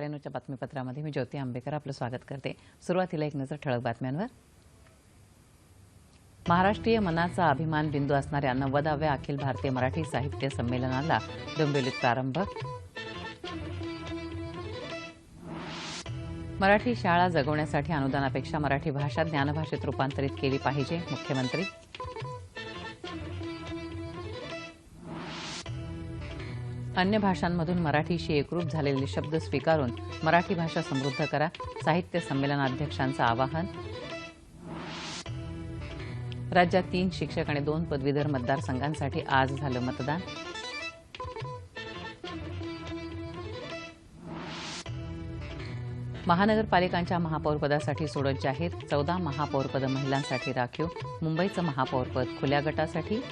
साडेनऊच्या बातमीपत्रामध्ये मी ज्योती आंबेकर आपलं स्वागत करते. सुरुवातीला एक नजर ठळक बातम्यांवर. महाराष्ट्रीय मनाचा अभिमान बिंदू असणाऱ्या नव्वदाव्या अखिल भारतीय मराठी साहित्य संमेलनाला डोंबिवलीत प्रारंभ. मराठी शाळा जगवण्यासाठी अनुदानापेक्षा मराठी भाषा ज्ञानभाषेत रूपांतरित केली पाहिजे मुख्यमंत्री. अन्य भाषांमधून मराठीशी एकरूप झालेले शब्द स्वीकारून मराठी भाषा समृद्ध करा. साहित्य संमेलनाध्यक्षांचं आवाहन. राज्यात तीन शिक्षक आणि दोन पदवीधर मतदारसंघांसाठी आज झालं मतदान. महानगरपालिकांच्या महापौरपदासाठी सोडत जाहीर चौदा महापौरपद महिलांसाठी राखीव. मुंबईचं महापौरपद खुल्या गटासाठी.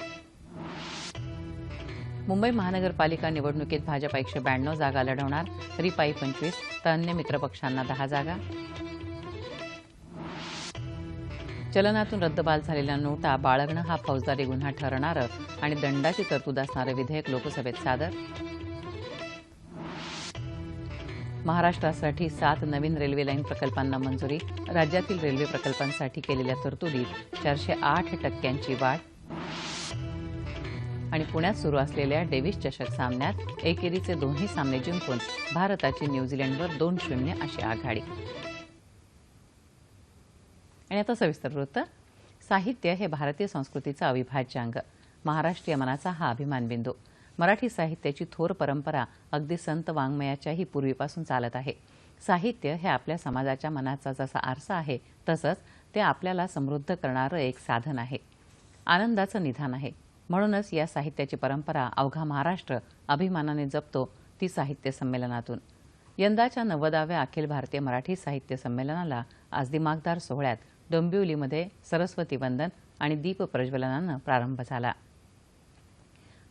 मुंबई महानगरपालिका निवडणुकीत भाजप एकशे ब्याण्णव जागा लढवणार. रिपाई पंचवीस तर अन्य मित्रपक्षांना दहा जागा. चलनातून रद्दबाल झालेल्या नोटा बाळगणं हा फौजदारी गुन्हा ठरणारं आणि दंडाची तरतूद असणारं विधेयक लोकसभेत सादर. महाराष्ट्रासाठी सात नवीन रेल्वे लाईन प्रकल्पांना मंजुरी. राज्यातील रेल्वे प्रकल्पांसाठी केलेल्या तरतुदीत चारशे आठ टक्क्यांची वाढ. आणि पुण्यात सुरू असलेल्या डेव्हिस चषक सामन्यात एकेरीचे दोन्ही सामने जिंकून भारताची न्यूझीलंडवर दोन शून्य अशी आघाडी. आणि आता सविस्तर वृत्त. साहित्य हे भारतीय संस्कृतीचं अविभाज्य अंग. महाराष्ट्रीय मनाचा हा अभिमान बिंदू. मराठी साहित्याची थोर परंपरा अगदी संत वाङ्मयाच्याही पूर्वीपासून चालत आहे. साहित्य हे आपल्या समाजाच्या मनाचा जसा आरसा आहे तसंच ते आपल्याला समृद्ध करणारं एक साधन आहे. आनंदाचं निधान आहे. म्हणूनच या साहित्याची परंपरा अवघा महाराष्ट्र अभिमानाने जपतो ती साहित्य संमेलनातून. यंदाच्या नव्वदाव्या अखिल भारतीय मराठी साहित्य संमेलनाला आज दिमागदार सोहळ्यात डोंबिवलीमध्ये सरस्वती वंदन आणि दीप प्रज्वलनानं प्रारंभ झाला.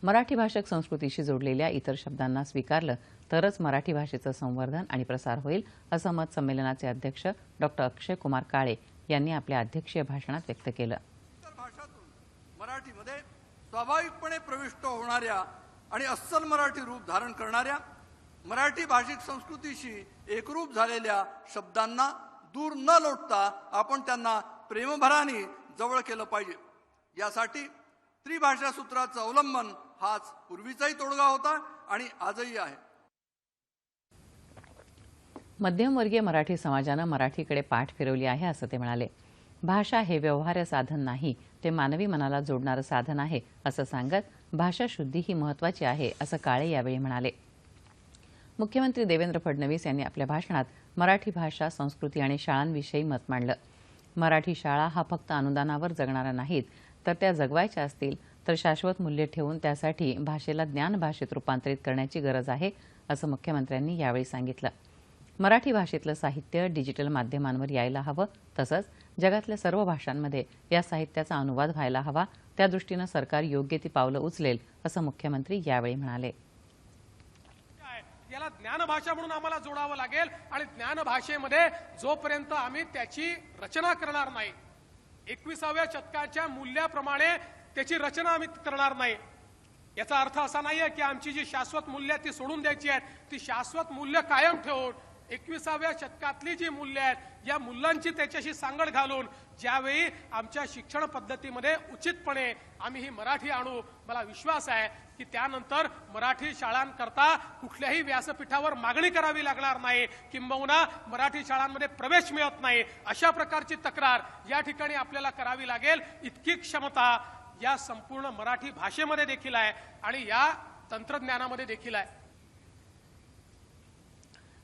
मराठी भाषक संस्कृतीशी जोडलेल्या इतर शब्दांना स्वीकारलं तरच मराठी भाषेचं संवर्धन आणि प्रसार होईल असं मत संमेलनाचे अध्यक्ष डॉक्टर अक्षय कुमार काळे यांनी आपल्या अध्यक्षीय भाषणात व्यक्त केलं. मराठी स्वाभाविकपणे प्रविष्ट होणाऱ्या आणि अस्सल मराठी रूप धारण करणाऱ्या मराठी भाषिक संस्कृतीशी एकरूप झालेल्या शब्दांना दूर न लोटता आपण त्यांना प्रेमभराने जवळ केलं पाहिजे. यासाठी त्रिभाषा सूत्राचं अवलंबन हाच पूर्वीचाही तोडगा होता आणि आजही आहे. मध्यमवर्गीय मराठी समाजानं मराठीकडे पाठ फिरवली आहे असं ते म्हणाले. भाषा हे व्यवहार्य साधन नाही ते मानवी मनाला जोडणारं साधन आहे असं सांगत भाषा शुद्धी ही महत्वाची आहे असं काळे यावेळी म्हणाले. मुख्यमंत्री देवेंद्र फडणवीस यांनी आपल्या भाषणात मराठी भाषा संस्कृती आणि शाळांविषयी मत मांडलं. मराठी शाळा हा फक्त अनुदानावर जगणारा नाहीत तर त्या जगवायच्या असतील तर शाश्वत मूल्य ठेवून त्यासाठी भाषेला ज्ञान भाषेत रूपांतरित करण्याची गरज आहे असं मुख्यमंत्र्यांनी यावेळी सांगितलं. मराठी भाषेतलं साहित्य डिजिटल माध्यमांवर यायला हवं तसंच जगातल्या सर्व भाषांमध्ये या साहित्याचा अनुवाद व्हायला हवा. त्यादृष्टीनं सरकार योग्य ती पावलं उचलेल असं मुख्यमंत्री यावेळी म्हणाले. याला ज्ञानभाषा म्हणून आम्हाला जोडावं लागेल आणि ज्ञानभाषेमध्ये जोपर्यंत आम्ही त्याची रचना करणार नाही एकविसाव्या शतकाच्या मूल्याप्रमाणे त्याची रचना आम्ही करणार नाही. याचा अर्थ असा नाहीये की आमची जी शाश्वत मूल्य ती सोडून द्यायची आहेत. ती शाश्वत मूल्य कायम ठेवून एकविसाव्या शतकातली जी मूल्य आहेत या मूल्यांची त्याच्याशी सांगड घालून ज्यावेळी आमच्या शिक्षण पद्धतीमध्ये उचितपणे आम्ही ही मराठी आणू मला विश्वास आहे की त्यानंतर मराठी शाळांकरता कुठल्याही व्यासपीठावर मागणी करावी लागणार नाही किंबहुना मराठी शाळांमध्ये प्रवेश मिळत नाही अशा प्रकारची तक्रार या ठिकाणी आपल्याला करावी लागेल. इतकी क्षमता या संपूर्ण मराठी भाषेमध्ये देखील आहे आणि या तंत्रज्ञानामध्ये देखील आहे.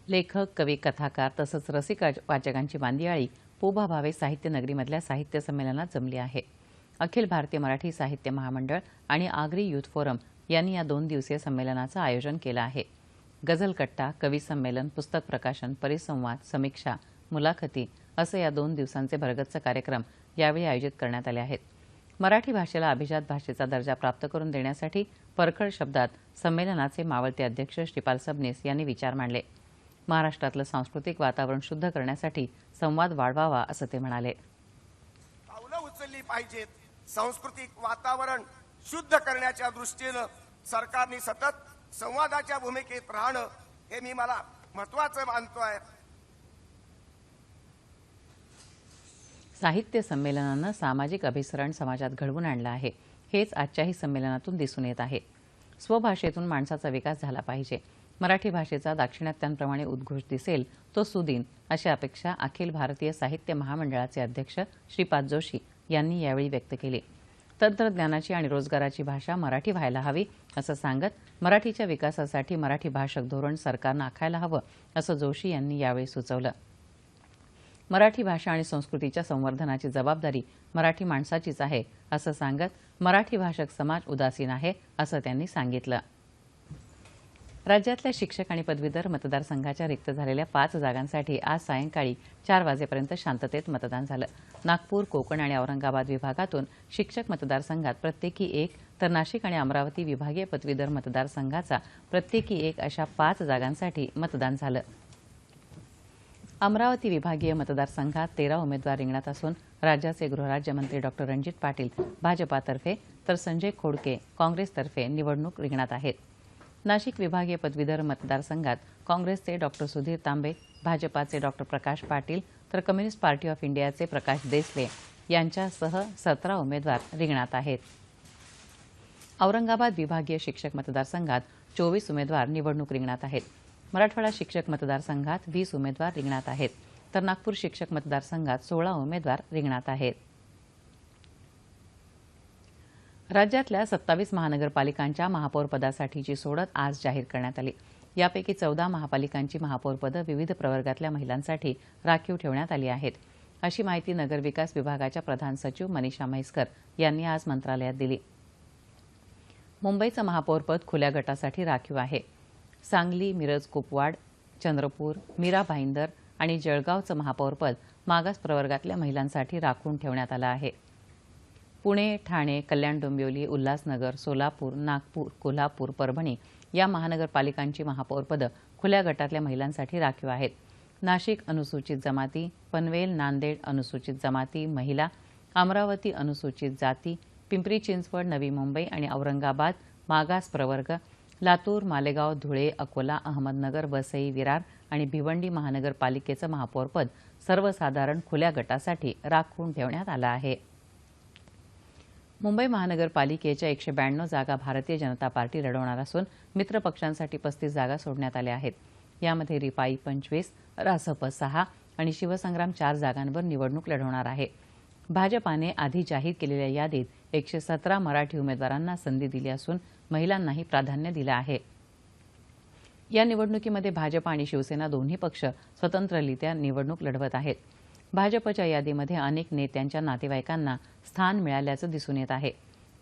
लेखक कवी कथाकार तसंच रसिक वाचकांची बांदियाळी पोभा भावे साहित्य नगरीमधल्या साहित्य संमेलनात जमली आहे. अखिल भारतीय मराठी साहित्य महामंडळ आणि आगरी युथ फोरम यांनी या दोन दिवसीय संमेलनाचं आयोजन केलं आहे. गझलकट्टा कवी संमेलन पुस्तक प्रकाशन परिसंवाद समीक्षा मुलाखती असं या दोन दिवसांचे भरगच्च कार्यक्रम यावेळी आयोजित करण्यात आले आहेत. मराठी भाषेला अभिजात भाषेचा दर्जा प्राप्त करून देण्यासाठी परखड शब्दात संमेलनाचे मावळते अध्यक्ष श्रीपाल सबनीस यांनी विचार मांडले. महाराष्ट्रातलं सांस्कृतिक वातावरण शुद्ध करण्यासाठी संवाद वाढवावा असं ते म्हणाले. पावलं उचलली पाहिजेत. सांस्कृतिक वातावरण शुद्ध करण्याच्या दृष्टीनं सरकारने सतत संवादाच्या भूमिकेत राहणं हे मी मला महत्वाचं मानतोय. साहित्य संमेलनानं सामाजिक अभिसरण समाजात घडवून आणलं आहे. हेच आजच्याही संमेलनातून दिसून येत आहे. स्वभाषेतून माणसाचा विकास झाला पाहिजे. मराठी भाषेचा दाक्षिणात्यांप्रमाणे उद्घोष दिसेल तो सुदिन अशी अपेक्षा अखिल भारतीय साहित्य महामंडळाचे अध्यक्ष श्रीपाद जोशी यांनी यावेळी व्यक्त केली. तंत्रज्ञानाची आणि रोजगाराची भाषा मराठी व्हायला हवी असं सांगत मराठीच्या विकासासाठी मराठी भाषक धोरण सरकारनं आखायला हवं असं जोशी यांनी यावेळी सुचवलं. मराठी भाषा आणि संस्कृतीच्या संवर्धनाची जबाबदारी मराठी माणसाचीच आहे असं सांगत मराठी भाषक समाज उदासीन आहे असं त्यांनी सांगितलं. राज्यातल्या शिक्षक आणि पदवीधर मतदारसंघाच्या रिक्त झालेल्या पाच जागांसाठी आज सायंकाळी चार वाजेपर्यंत शांततेत मतदान झालं. नागपूर कोकण आणि औरंगाबाद विभागातून शिक्षक मतदारसंघात प्रत्येकी एक तर नाशिक आणि अमरावती विभागीय पदवीधर मतदारसंघाचा प्रत्येकी एक अशा पाच जागांसाठी मतदान झालं. अमरावती विभागीय मतदारसंघात तेरा उमेदवार रिंगणात असून राज्याचे गृहराज्यमंत्री डॉक्टर रणजित पाटील भाजपातर्फे तर संजय खोडके काँग्रेसतर्फे निवडणूक रिंगणात आहेत. नाशिक विभागीय पदवीधर मतदारसंघात काँग्रेसचे डॉक्टर सुधीर तांबे भाजपाचे डॉक्टर प्रकाश पाटील तर कम्युनिस्ट पार्टी ऑफ इंडियाचे प्रकाश देसले यांच्यासह सतरा उमेदवार रिंगणात आहेत. औरंगाबाद विभागीय शिक्षक मतदारसंघात चोवीस उमेदवार निवडणूक रिंगणात आहेत. मराठवाडा शिक्षक मतदारसंघात वीस उमेदवार रिंगणात आहेत. तर नागपूर शिक्षक मतदारसंघात सोळा उमेदवार रिंगणात आहेत. राज्यातल्या सत्तावीस महानगरपालिकांच्या महापौरपदासाठीची सोडत आज जाहीर करण्यात आली. यापैकी चौदा महापालिकांची महापौरपदं विविध प्रवर्गातल्या महिलांसाठी राखीव ठेवण्यात आली आहेत. अशी माहिती नगरविकास विभागाच्या प्रधान सचिव मनीषा म्हैसकर यांनी आज मंत्रालयात दिली. मुंबईचं महापौरपद खुल्या गटासाठी राखीव आहे. सांगली मिरज कुपवाड चंद्रपूर मीरा भाईंदर आणि जळगावचं महापौरपद मागास प्रवर्गातल्या महिलांसाठी राखून ठेवण्यात आलं आहे. पुणे ठाणे कल्याण डोंबिवली उल्हासनगर सोलापूर नागपूर कोल्हापूर परभणी या महानगरपालिकांची महापौरपदं खुल्या गटातल्या महिलांसाठी राखीव आहेत. नाशिक अनुसूचित जमाती पनवेल नांदेड अनुसूचित जमाती महिला अमरावती अनुसूचित जाती पिंपरी चिंचवड नवी मुंबई आणि औरंगाबाद मागास प्रवर्ग लातूर मालेगाव धुळे अकोला अहमदनगर वसई विरार आणि भिवंडी महानगरपालिकेचं महापौरपद सर्वसाधारण खुल्या गटासाठी राखून ठेवण्यात आलं आहे. मुंबई महानगरपालिकेच्या एकशे ब्याण्णव जागा भारतीय जनता पार्टी लढवणार असून मित्र पक्षांसाठी पस्तीस जागा सोडण्यात आल्या आहेत. यामध्ये रिपाई पंचवीस रासप सहा आणि शिवसंग्राम चार जागांवर निवडणूक लढवणार आहे. भाजपाने आधी जाहीर केलेल्या यादीत एकशे सतरा मराठी उमेदवारांना संधी दिली असून महिलांनाही प्राधान्य दिलं आहे. या निवडणुकीमध्ये भाजप आणि शिवसेना दोन्ही पक्ष स्वतंत्ररित्या निवडणूक लढवत आहेत. भाजपच्या यादीमध्ये अनेक नेत्यांच्या नातेवाईकांना स्थान मिळाल्याचं दिसून येत आहे.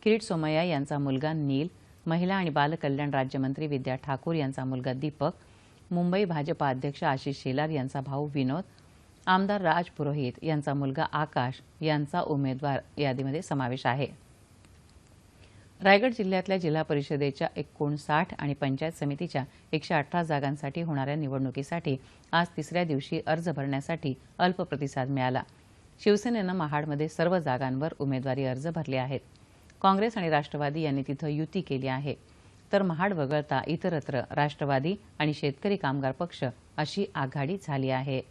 किरीट सोमय्या यांचा मुलगा नील महिला आणि बालकल्याण राज्यमंत्री विद्या ठाकूर यांचा मुलगा दीपक मुंबई भाजपा अध्यक्ष आशिष शेलार यांचा भाऊ विनोद आमदार राज पुरोहित यांचा मुलगा आकाश यांचा उमेदवार यादीमध्ये समावेश आहे. रायगड जिल्ह्यातल्या जिल्हा परिषदेच्या एकोणसाठ आणि पंचायत समितीच्या एकशे अठरा जागांसाठी होणाऱ्या निवडणुकीसाठी आज तिसऱ्या दिवशी अर्ज भरण्यासाठी अल्प प्रतिसाद मिळाला. शिवसेनेनं महाडमध्ये सर्व जागांवर उमेदवारी अर्ज भरले आहेत. काँग्रेस आणि राष्ट्रवादी यांनी तिथं युती केली आहे. तर महाड वगळता इतरत्र राष्ट्रवादी आणि शेतकरी कामगार पक्ष अशी आघाडी झाली आहे.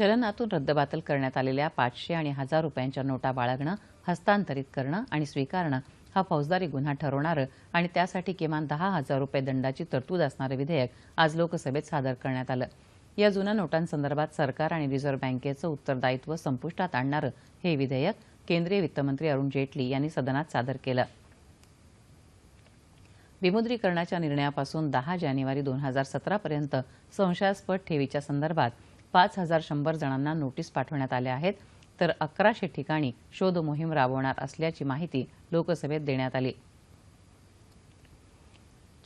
चलनातून रद्दबातल करण्यात आलेल्या पाचशे आणि हजार रुपयांच्या नोटा बाळगणं हस्तांतरित करणं आणि स्वीकारणं हा फौजदारी गुन्हा ठरवणारं आणि त्यासाठी किमान दहा हजार रुपये दंडाची तरतूद असणारं विधेयक आज लोकसभेत सादर करण्यात आलं. या जुन्या नोटांसंदर्भात सरकार आणि रिझर्व्ह बँकेचं उत्तरदायित्व संपुष्टात आणणारं हे विधेयक केंद्रीय वित्तमंत्री अरुण जेटली यांनी सदनात सादर केलं. विमुद्रीकरणाच्या निर्णयापासून दहा जानेवारी दोन हजार सतरापर्यंत संशयास्पद ठेवीच्या संदर्भात पाच हजार शंभर जणांना नोटीस पाठवण्यात आल्या आहेत. तर अकराशे ठिकाणी शोध मोहीम राबवणार असल्याची माहिती लोकसभेत देण्यात आली.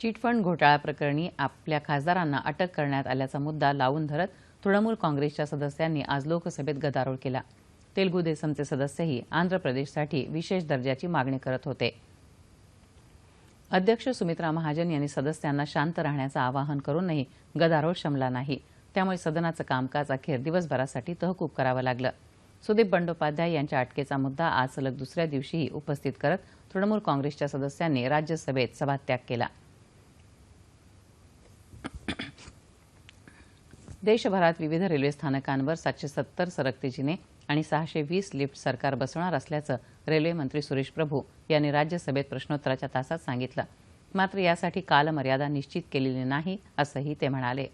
चिटफंड घोटाळ्याप्रकरणी आपल्या खासदारांना अटक करण्यात आल्याचा मुद्दा लावून धरत तृणमूल काँग्रेसच्या सदस्यांनी आज लोकसभेत गदारोळ केला. तेलगू देसमचे सदस्यही आंध्र प्रदेशसाठी विशेष दर्जाची मागणी करत होते. अध्यक्ष सुमित्रा महाजन यांनी सदस्यांना शांत राहण्याचं आवाहन करूनही गदारोळ शमला नाही. त्यामुळे सदनाचं कामकाज अखेर दिवसभरासाठी तहकूब करावं लागलं. सुदीप बंडोपाध्याय यांच्या अटकेचा मुद्दा आज सलग दुसऱ्या दिवशीही उपस्थित करत तृणमूल काँग्रेसच्या सदस्यांनी राज्यसभेत सभात्याग केला. देशभरात विविध रेल्वे स्थानकांवर सातशे सत्तर सरकते जिने आणि सहाशे वीस लिफ्ट सरकार बसवणार असल्याचं रेल्वे मंत्री सुरेश प्रभू यांनी राज्यसभेत प्रश्नोत्तराच्या तासात सांगितलं. मात्र यासाठी कालमर्यादा निश्चित केलेली नाही असंही ते म्हणाले.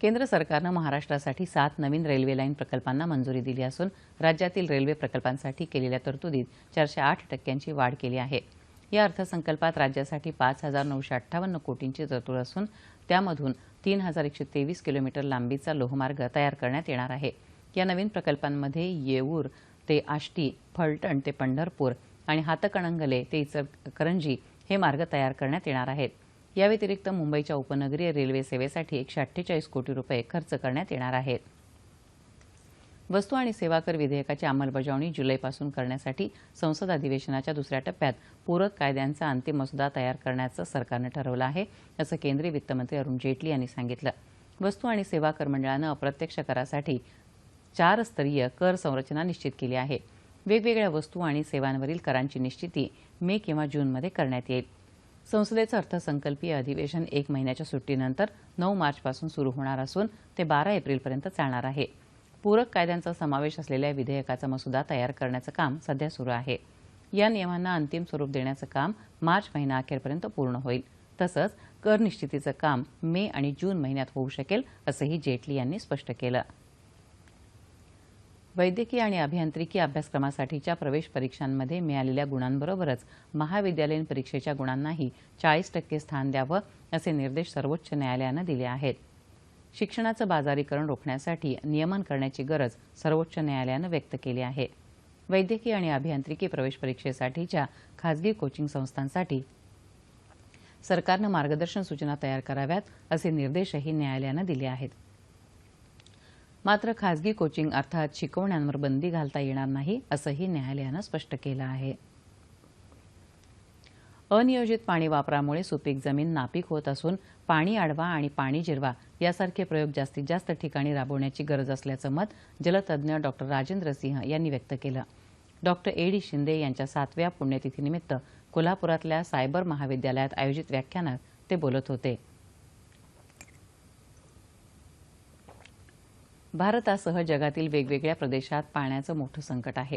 केंद्र सरकारनं महाराष्ट्रासाठी सात नवीन रेल्वे लाईन प्रकल्पांना मंजुरी दिली असून राज्यातील रेल्वे प्रकल्पांसाठी केलेल्या तरतुदीत चारशे आठ टक्क्यांची वाढ केली आहे. या अर्थसंकल्पात राज्यासाठी पाच हजार नऊशे अठ्ठावन्न कोटींची तरतूद असून त्यामधून तीन हजार एकशे तेवीस किलोमीटर लांबीचा लोहमार्ग तयार करण्यात येणार आहे. या नवीन प्रकल्पांमध्ये येऊर ते आष्टी फलटण ते पंढरपूर आणि हातकणंगले ते इचलकरंजी हे मार्ग तयार करण्यात येणार आहेत. या व्यतिरिक्त मुंबईच्या उपनगरीय रेल्वे सेवेसाठी एकशे अठ्ठेचाळीस कोटी रुपये खर्च करण्यात येणार आहेत. वस्तू आणि सेवा कर विधेयकाची अंमलबजावणी जुलैपासून करण्यासाठी संसद अधिवेशनाच्या दुसऱ्या टप्प्यात पूरक कायद्यांचा अंतिम मसुदा तयार करण्याचं सरकारनं ठरवलं आहे असं केंद्रीय वित्तमंत्री अरुण जेटली यांनी सांगितलं. वस्तू आणि सेवा कर मंडळानं अप्रत्यक्ष करासाठी चार स्तरीय कर संरचना निश्चित केली आहे. वेगवेगळ्या वस्तू आणि सेवांवरील करांची निश्चिती मे किंवा जूनमध्ये करण्यात येईल. संसदेचं अर्थसंकल्पीय अधिवेशन एक महिन्याच्या सुट्टीनंतर नऊ मार्चपासून सुरू होणार असून ते बारा एप्रिलपर्यंत चालणार आहे. पूरक कायद्यांचा समावेश असलेल्या विधेयकाचा मसुदा तयार करण्याचं काम सध्या सुरू आहे. या नियमांना अंतिम स्वरूप देण्याचं काम मार्च महिना अखेरपर्यंत पूर्ण होईल. तसंच कर निश्चितीचं काम मे आणि जून महिन्यात होऊ शकेल असंही जेटली यांनी स्पष्ट केलं. वैद्यकीय आणि अभियांत्रिकी अभ्यासक्रमासाठीच्या प्रवेश परीक्षांमध्ये मिळालेल्या गुणांबरोबरच महाविद्यालयीन परीक्षेच्या गुणांनाही चाळीस टक्के स्थान द्यावं असे निर्देश सर्वोच्च न्यायालयानं दिले आहेत. शिक्षणाचं बाजारीकरण रोखण्यासाठी नियमन करण्याची गरज सर्वोच्च न्यायालयानं व्यक्त केली आहे. वैद्यकीय आणि अभियांत्रिकी प्रवेश परीक्षेसाठीच्या खाजगी कोचिंग संस्थांसाठी सरकारनं मार्गदर्शन सूचना तयार कराव्यात असे निर्देशही न्यायालयानं दिले आहेत. मात्र खाजगी कोचिंग अर्थात शिकवण्यांवर बंदी घालता येणार नाही असंही न्यायालयानं स्पष्ट केलं आहे. अनियोजित पाणी वापरामुळे सुपीक जमीन नापीक होत असून पाणी आडवा आणि पाणी जिरवा यासारखे प्रयोग जास्तीत जास्त ठिकाणी राबवण्याची गरज असल्याचं मत जलतज्ञ डॉक्टर राजेंद्र सिंह यांनी व्यक्त केलं. Doctor A. डी. शिंदे यांच्या सातव्या पुण्यतिथीनिमित्त कोल्हापुरातल्या सायबर महाविद्यालयात आयोजित व्याख्यानात ते बोलत होते. भारतासह जगातील वेगवेगळ्या प्रदेशात पाण्याचं मोठं संकट आहे.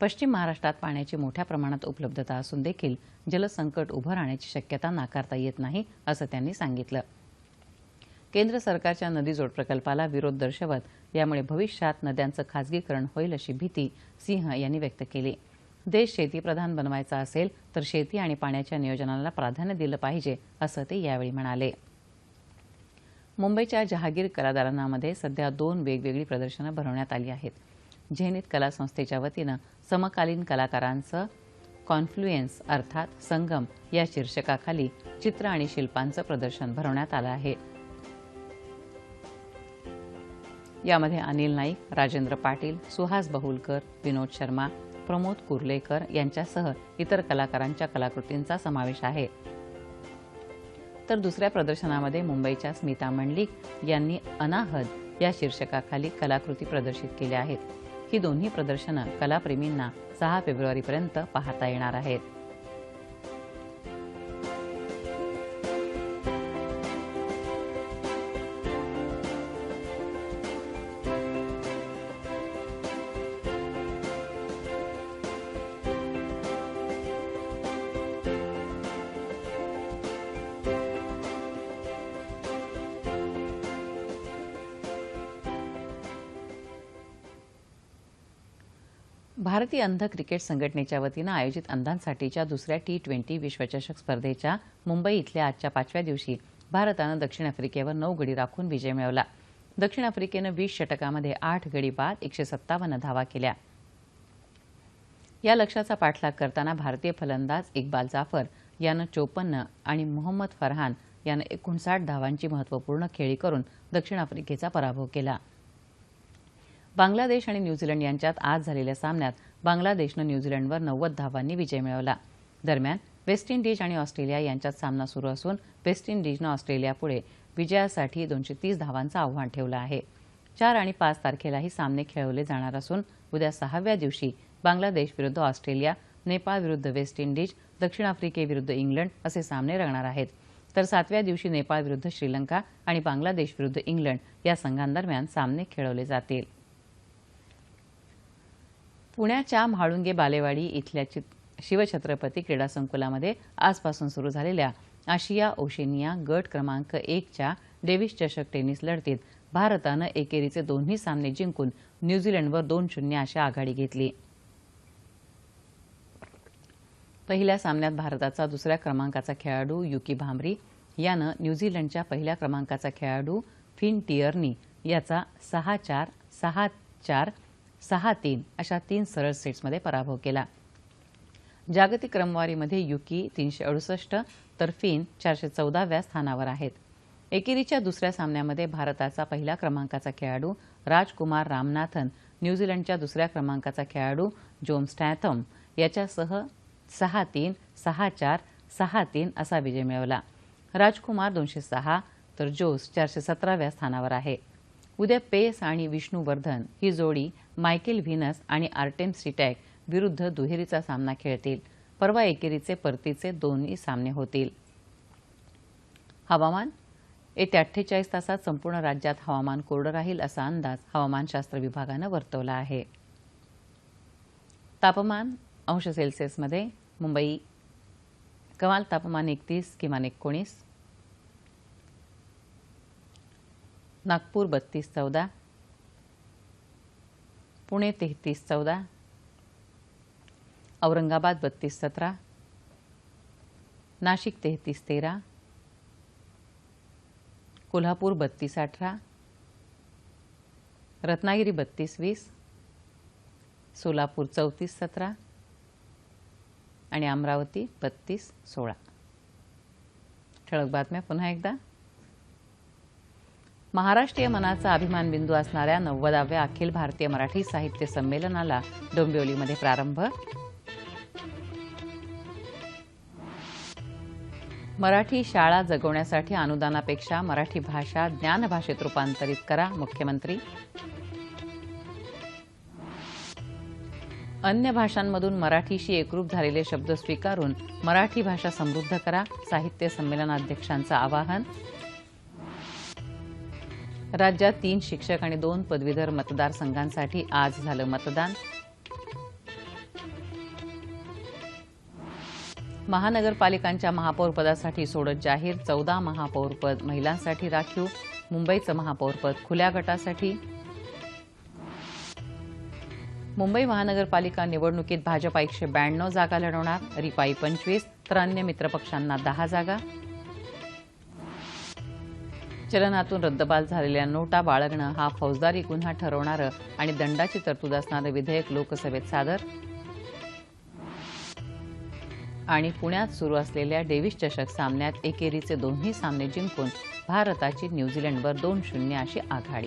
पश्चिम महाराष्ट्रात पाण्याची मोठ्या प्रमाणात उपलब्धता असून देखील जलसंकट उभं राहण्याची शक्यता नाकारता येत नाही असं त्यांनी सांगितलं. केंद्र सरकारच्या नदी जोड प्रकल्पाला विरोध दर्शवत यामुळे भविष्यात नद्यांचं खासगीकरण होईल अशी भीती सिंह यांनी व्यक्त केली. देश शेतीप्रधान बनवायचा असेल तर शेती आणि पाण्याच्या नियोजनाला प्राधान्य दिलं पाहिजे असं ते यावेळी म्हणाले. मुंबईच्या जहागीर कलादालनामध्ये सध्या दोन वेगवेगळी प्रदर्शनं भरवण्यात आली आहेत. झेनित कला संस्थेच्या वतीनं समकालीन कलाकारांचं कॉन्फ्लुएन्स अर्थात संगम या शीर्षकाखाली चित्र आणि शिल्पांचं प्रदर्शन भरवण्यात आलं आहे. यामध्ये अनिल नाईक राजेंद्र पाटील सुहास बहुलकर विनोद शर्मा प्रमोद कुर्लेकर यांच्यासह इतर कलाकारांच्या कलाकृतींचा समावेश आहे. तर दुसऱ्या प्रदर्शनामध्ये मुंबईच्या स्मिता मंडलिक यांनी अनाहद या शीर्षकाखाली कलाकृती प्रदर्शित केल्या आहेत. ही दोन्ही प्रदर्शनं कलाप्रेमींना सहा फेब्रुवारीपर्यंत पाहता येणार आहेत. भारतीय अंध क्रिकेट संघटनेच्या वतीनं आयोजित अंधांसाठीच्या दुसऱ्या टी ट्वेंटी विश्वचषक स्पर्धेच्या मुंबई इथल्या आजच्या पाचव्या दिवशी भारतानं दक्षिण आफ्रिकेवर नऊ गडी राखून विजय मिळवला. दक्षिण आफ्रिकेनं वीस षटकामध्ये आठ गडी बाद एकशे सत्तावन्न धावा केल्या. या लक्ष्याचा पाठलाग करताना भारतीय फलंदाज इक्बाल जाफर यानं चोपन्न आणि मोहम्मद फरहान यानं एकोणसाठ धावांची महत्त्वपूर्ण खेळी करून दक्षिण आफ्रिकेचा पराभव केला. बांगलादेश आणि न्यूझीलंड यांच्यात आज झालेल्या सामन्यात बांगलादेशनं न्यूझीलंडवर नव्वद धावांनी विजय मिळवला. दरम्यान वेस्ट इंडिज आणि ऑस्ट्रेलिया यांच्यात सामना सुरू असून वेस्ट इंडिजनं ऑस्ट्रेलियापुढे विजयासाठी दोनशे तीस धावांचं आव्हान ठेवलं आहे. चार आणि पाच तारखेलाही सामने खेळवले जाणार असून उद्या सहाव्या दिवशी बांगलादेश विरुद्ध ऑस्ट्रेलिया नेपाळ विरुद्ध वेस्ट इंडिज दक्षिण आफ्रिकेविरुद्ध इंग्लंड असे सामने रंगणार आहेत. तर सातव्या दिवशी नेपाळ विरुद्ध श्रीलंका आणि बांगलादेश विरुद्ध इंग्लंड या संघांदरम्यान सामने खेळवले जातील. पुण्याच्या म्हाळुंगे बालेवाडी इथल्या चित शिवछत्रपती क्रीडा संकुलामध्ये आजपासून सुरू झालेल्या आशिया ओशेनिया गट क्रमांक एकच्या डेव्हिस चषक टेनिस लढतीत भारतानं एकेरीचे दोन्ही सामने जिंकून न्यूझीलंडवर दोन शून्य अशी आघाडी घेतली. पहिल्या सामन्यात भारताचा दुसऱ्या क्रमांकाचा खेळाडू युकी भांबरी यानं न्यूझीलंडच्या पहिल्या क्रमांकाचा खेळाडू फिन टिअर्नी याचा सहा चार सहा चार सहा तीन अशा तीन सरळ सेट्समध्ये पराभव केला. जागतिक क्रमवारीमध्ये युकी तीनशे अडुसष्ट तर फिन चारशे चौदाव्या स्थानावर आहेत. एकेरीच्या दुसऱ्या सामन्यामध्ये भारताचा पहिल्या क्रमांकाचा खेळाडू राजकुमार रामनाथन न्यूझीलंडच्या दुसऱ्या क्रमांकाचा खेळाडू जोम स्टॅथम याच्यासह सहा तीन सहा चार सहा तीन असा विजय मिळवला. राजकुमार दोनशे सहा तर जोस चारशे सतराव्या स्थानावर आहे. उद्या पेस आणि विष्णुवर्धन ही जोडी मायकेल व्हिनस आणि आर्टेम सिटॅक विरुद्ध दुहेरीचा सामना खेळतील. परवा एकेरीचे परतीचे दोन्ही सामने होतील. हवामान? येत्या अठ्ठेचाळीस तासात संपूर्ण राज्यात हवामान कोरडं राहील असा अंदाज हवामानशास्त्र विभागानं वर्तवला आहे. तापमान? अंश सेल्सिअसमध्ये. मुंबई? कमाल तापमान एकतीस किमान एकोणीस. नागपूर बत्तीस चौदा. पुणे तेहतीस चौदा. औरंगाबाद बत्तीस सतरा. नाशिक तेहतीस तेरा. कोल्हापूर बत्तीस अठरा. रत्नागिरी बत्तीस वीस. सोलापूर चौतीस सतरा. आणि अमरावती बत्तीस सोळा. ठळक बातम्या पुन्हा एकदा. महाराष्ट्रीय मनाचा अभिमान बिंदू असणाऱ्या नव्वदाव्या अखिल भारतीय मराठी साहित्य संमेलनाला डोंबिवलीमध्ये प्रारंभ. मराठी शाळा जगवण्यासाठी अनुदानापेक्षा मराठी भाषा ज्ञानभाषेत रूपांतरित करा मुख्यमंत्री. अन्य भाषांमधून मराठीशी एकरूप झालेले शब्द स्वीकारून मराठी भाषा समृद्ध करा साहित्य संमेलनाध्यक्षांचं आवाहन. राज्यात तीन शिक्षक आणि दोन पदवीधर मतदारसंघांसाठी आज झालं मतदान. महानगरपालिकांच्या महापौरपदासाठी सोडत जाहीर चौदा महापौरपद महिलांसाठी राखीव मुंबईचं महापौरपद खुल्या गटासाठी. मुंबई महानगरपालिका निवडणुकीत भाजपा एकशे ब्याण्णव जागा लढवणार रिपाई पंचवीस तर अन्य मित्रपक्षांना दहा जागा. चलनातून रद्दबाल झालेल्या नोटा बाळगणं हा फौजदारी गुन्हा ठरवणारं आणि दंडाची तरतूद असणारं विधेयक लोकसभेत सादर. आणि पुण्यात सुरू असलेल्या डेव्हिस चषक सामन्यात एकेरीचे दोन्ही सामने जिंकून भारताची न्यूझीलंडवर दोन शून्य अशी आघाडी.